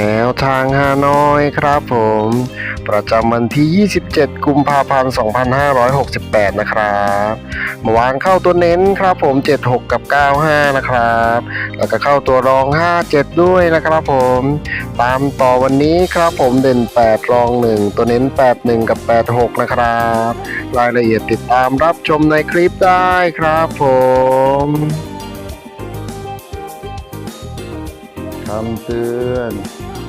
แนวทางฮานอยครับผม ประจำวันที่ 27 กุมภาพันธ์ 2568 นะครับมื่อวานเข้าตัวเน้นครับผม 76 กับ 95 นะครับ แล้วก็เข้าตัวรอง 57 ด้วยนะครับผม ตามต่อวันนี้ครับผมเด่น 8 รอง 1 ตัวเน้น 81 กับ 86 นะครับ รายละเอียดติดตามรับชมในคลิปได้ครับผมคำเตือน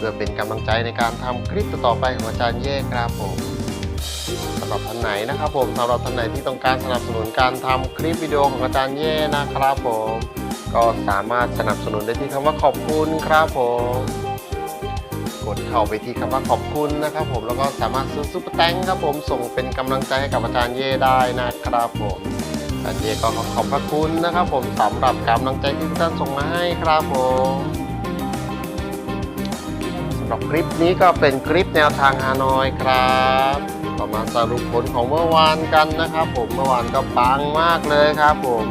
พื่อเป็นกำลังใจในการทำคลิปต่อไปของอาจารย์เย่ครับผมสำหรับท่านไหนนะครับผมสำหรับท่านไหนที่ต้องการสนับสนุนการทำคลิปวิดีโอของอาจารย์เย่นะครับผม ก็สามารถสนับสนุนได้ที่คำว่าขอบคุณครับผมกดเข้าไปที่คำว่าขอบคุณนะครับผมแล้วก็สามารถซื้อซุปเปอร์แตงครับผมส่งเป็นกำลังใจให้กับอาจารย์เย่ได้นะครับผมอาจารย์เย่ก็ขอขอบพระคุณนะครับผมสำหรับกำลังใจที่ท่านส่งมาให้ครับผม หรับคลิปนี้ก็เป็นคลิปแนวทางฮานอยครับก็มาสรุปผลของเมื่อวานกันนะครับ ผมเมื่อวานก็ปังมากเลยครับผม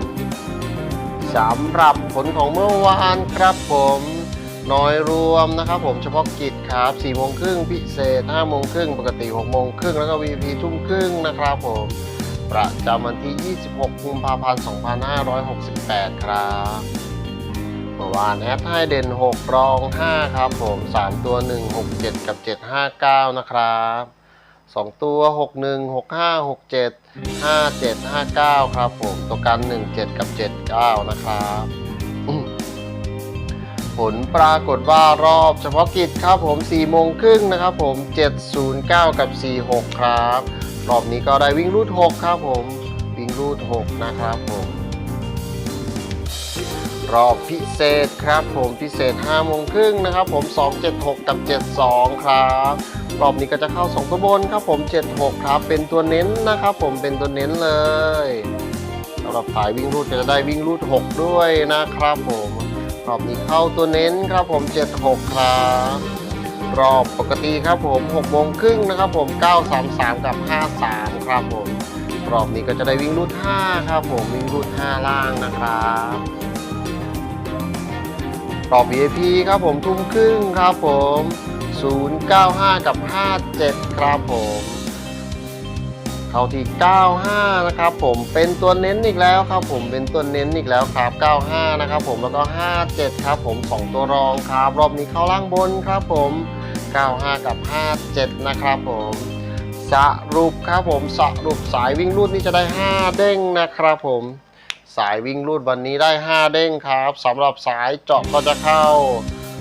สำหรับผลของเมื่อวานครับผมน้อยรวมนะครับผมเฉพาะกิจครับ4โมงครึ่งพิเศษ5โมงครึ่งปกติ6โมงครึ่งแล้วก็ VP ทุ่มครึ่งนะครับผมประจำวันที่ 26 กุมภาพันธ์ 2568 ครับ เมื่อวานแอดให้เด่น 6 รอง 5 ครับผม 3 ตัว 1 6 7 กับ 759 นะครับ 2 ตัว 6 1 6 5 6 7 5 7 5 9 ครับผม ตัวกัน 1 7 กับ 79 นะครับผลปรากฏว่ารอบเฉพาะกิจครับผม4โมงครึ่งนะครับผม 709 กับ 46 ครับ รอบนี้ก็ได้วิ่งรูด 6 ครับผม วิ่งรูด 6 นะครับผม รอบพิเศษครับผมพิเศษ5โมงครึ่งนะครับผม 276 กับ 72 ครับ รอบนี้ก็จะเข้า2ตัวบนครับผม 76 ครับ เป็นตัวเน้นนะครับผมเป็นตัวเน้นเลยสำหรับสายวิ่งรูดจะได้วิ่งรูด 6 ด้วยนะครับผมรอบนี้เข้าตัวเน้นครับผม 76 ครับรอบปกติครับผม6โมงครึ่งนะครับผม 933 กับ 53 ครับผมรอบนี้ก็จะได้วิ่งรูด 5 ครับผมวิ่งรูด 5 ล่างนะครับ รอ VIP ครับผมทุ่มครึ่งครับผม 095 กับ 57 ครับผม เข้าที่ 95 นะครับผมเป็นตัวเน้นอีกแล้วครับผมเป็นตัวเน้นอีกแล้วครับ 95 นะครับผมแล้วก็ 57 ครับผม 2 ตัวรองครับ รอบนี้เข้าล่างบนครับผม 95 กับ 57 นะครับผมสรุปครับผมสรุปสายวิ่งรูดนี่จะได้ 5 เด้งนะครับผม สายวิ่งรูดวันนี้ได้ 5 เด้งครับสำหรับสายเจาะก็จะเข้า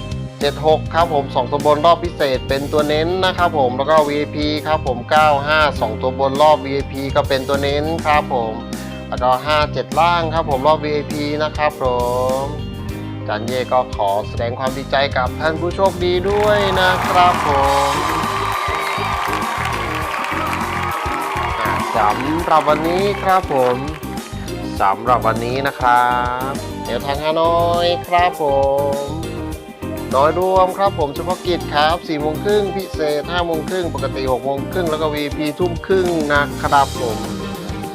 76 ครับผม2ตัวบนรอบพิเศษเป็นตัวเน้นนะครับผมแล้วก็ VIP ครับผม 95 2 ตัวบนรอบ VIP ก็เป็นตัวเน้นครับผมแล้วก็ 57 ล่างครับผมรอบ VIP นะครับผมจันเย่ก็ขอแสดงความดีใจกับท่านผู้โชคดีด้วยนะครับผมสำหรับวันนี้ครับผม สำหรับวันนี้นะครับ เดี๋ยวทางฮานอยครับผมน้อยรวมครับผมเฉพาะกิจครับ4โมงครึ่งพิเศษ5โมงครึ่งปกติ6โมงครึ่งแล้วก็ VP ทุ่มครึ่งนะครับผม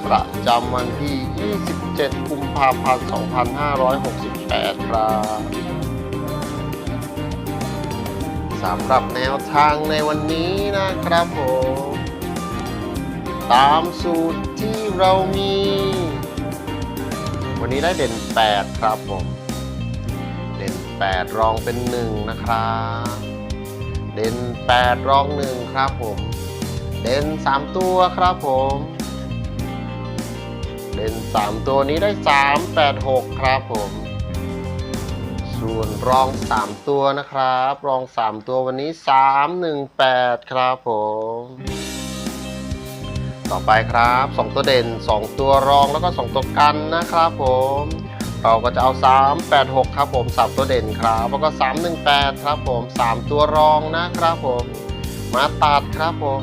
ประจำวันที่ 27 กุมภาพันธ์ 2568 ครับสำหรับแนวทางในวันนี้นะครับผม ตามสูตรที่เรามี วันนี้ได้เด่น 8 ครับผม เด่น 8 รองเป็น 1 นะครับ เด่น 8 รอง 1 ครับผม เด่น 3 ตัวครับผม เด่น 3 ตัวนี้ได้ 3 8 6 ครับผม ส่วนรอง 3 ตัวนะครับ รอง 3 ตัววันนี้ 3 1 8 ครับผม ต่อไปครับ 2 ตัวเด่น 2 ตัวรองแล้วก็ 2 ตัวกันนะครับผมเราก็จะเอา 3 8 6 ครับผม3ตัวเด่นครับ แล้วก็ 3 1 8 ครับผม 3 ตัวรองนะครับผม มาตัดครับผม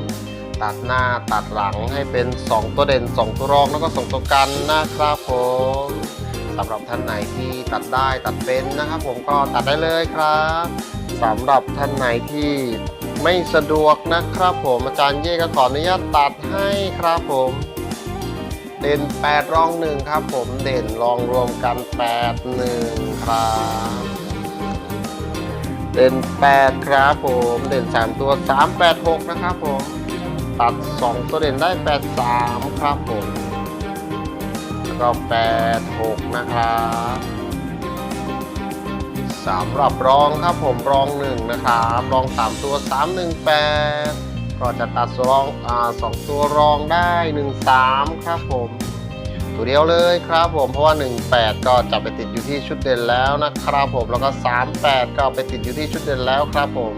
ตัดหน้าตัดหลังให้เป็น 2 ตัวเด่น 2 ตัวรองแล้วก็ 2 ตัวกันนะครับผมสำหรับท่านไหนที่ตัดได้ตัดเป็นนะครับผมก็ตัดได้เลยครับสำหรับท่านไหนที่ ไม่สะดวกนะครับผมอาจารย์เย่ก็ขออนุญาตตัดให้ครับผม เด่น 8 รอง1ครับผมเด่นรองรวมกัน 8 1 ครับ เด่น 8 ครับผมเด่น 3 ตัว 3 8 6 นะครับผม ตัด 2 ตัวเด่นได้ 8 3 ครับผม แล้วก็ 8 6 นะครับ สำหรับรองครับผมรอง1นะครับรอง3ตัว3 1 8ก็จะตัดรองอ่าสองตัวรองได้1 3ครับผม ตัวเดียวเลยครับผมเพราะว่า 18 ก็จะไปติดอยู่ที่ชุดเด่นแล้วนะครับผมแล้วก็ 38 ก็ไปติดอยู่ที่ชุดเด่นแล้วครับผม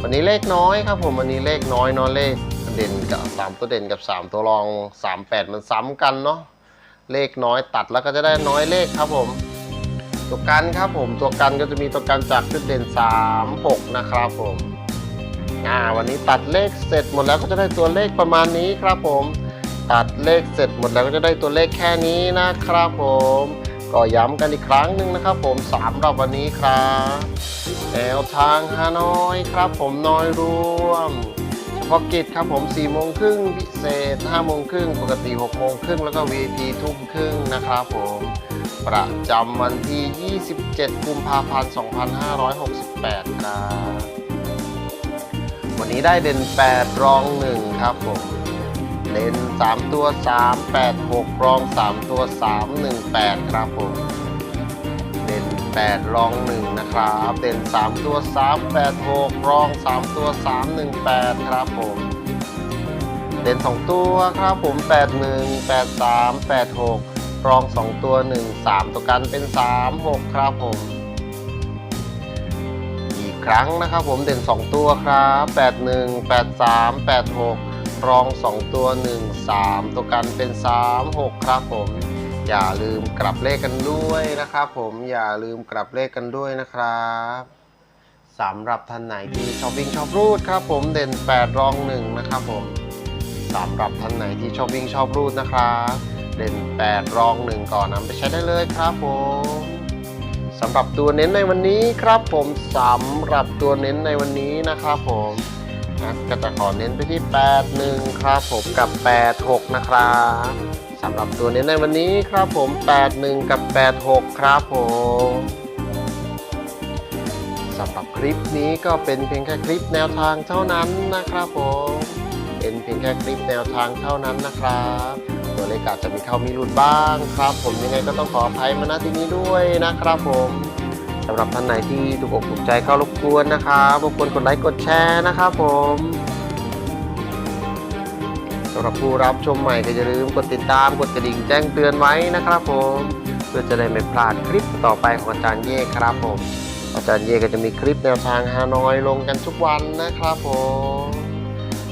วันนี้เลขน้อยครับผมวันนี้เลขน้อยเนาะเลขเด่นกับ 3 ตัวเด่นกับ 3 ตัวรอง 38 มันซ้ำกันเนาะเลขน้อยตัดแล้วก็จะได้น้อยเลขครับผม ตัวกันครับผมตัวกันก็จะมีตัวกันจากชุดเด่น 3 6 นะครับผมอ่าวันนี้ตัดเลขเสร็จหมดแล้วก็จะได้ตัวเลขประมาณนี้ครับผม ตัดเลขเสร็จหมดแล้วก็จะได้ตัวเลขแค่นี้นะครับผม ก็ย้ำกันอีกครั้งหนึ่งนะครับผมสามรอบวันนี้ครับแนวทางฮานอยครับ ผมน้อยรวมเฉพาะกิจครับผม4โมงครึ่งพิเศษ5โมงครึ่งปกติ6โมงครึ่งแล้วก็ VIP ทุ่มครึ่งนะครับผม ประจำวันที่ 27 กุมภาพันธ์ 2568 ครับ วันนี้ได้เด่น 8 รอง 1 ครับผมเด่น3 ตัว 3 8 6 รอง 3 ตัว 3 1 8 ครับผม เด่น 8 รอง 1 นะครับ เด่น 3 ตัว 3 8 6 รอง 3 ตัว 3 1 8 ครับผมเด่น2ตัวครับผม 8 1 8 3 8 6 รอง 2 ตัว 1 3 ตัวกันเป็น 3 6 ครับผม อีกครั้งนะครับผมเด่น 2 ตัวครับ 8 1 8 3 8 6 รอง 2 ตัว 1 3 ตัวกันเป็น 3 6 ครับผม อย่าลืมกลับเลขกันด้วยนะครับผมอย่าลืมกลับเลขกันด้วยนะครับสำหรับท่านไหนที่ชอบวิ่งชอบรูดครับผมเด่น 8 รอง 1 นะครับผมสำหรับท่านไหนที่ชอบวิ่งชอบรูดนะครับ เด่น8 รอง 1 ก่อนนำไปใช้ได้เลยครับผมสำหรับตัวเน้นในวันนี้ครับผมสำหรับตัวเน้นในวันนี้นะครับผมนะก็จะขอเน้นไปที่ 81 ครับผมกับ 86 นะครับสำหรับตัวเน้นในวันนี้ครับผม 81 กับ 86 ครับผมสำหรับคลิปนี้ก็เป็นเพียงแค่คลิปแนวทางเท่านั้นนะครับผมเป็นเพียงแค่คลิปแนวทางเท่านั้นนะครับ ตัวเลขอาจจะมีเข้ามีหลุดบ้างครับ ผมยังไงก็ต้องขออภัยมาณที่นี้ด้วยนะครับผมสำหรับท่านไหนที่ถูกอกถูกใจก็รบกวนนะครับรบกวนกดไลค์กดแชร์นะครับผมสำหรับผู้รับชมใหม่ก็อย่าลืมกดติดตามกดกระดิ่งแจ้งเตือนไว้นะครับผมเพื่อจะได้ไม่พลาดคลิปต่อไปของอาจารย์เย่ครับผมอาจารย์เย่ก็จะมีคลิปแนวทางฮานอยลงกันทุกวันนะครับผม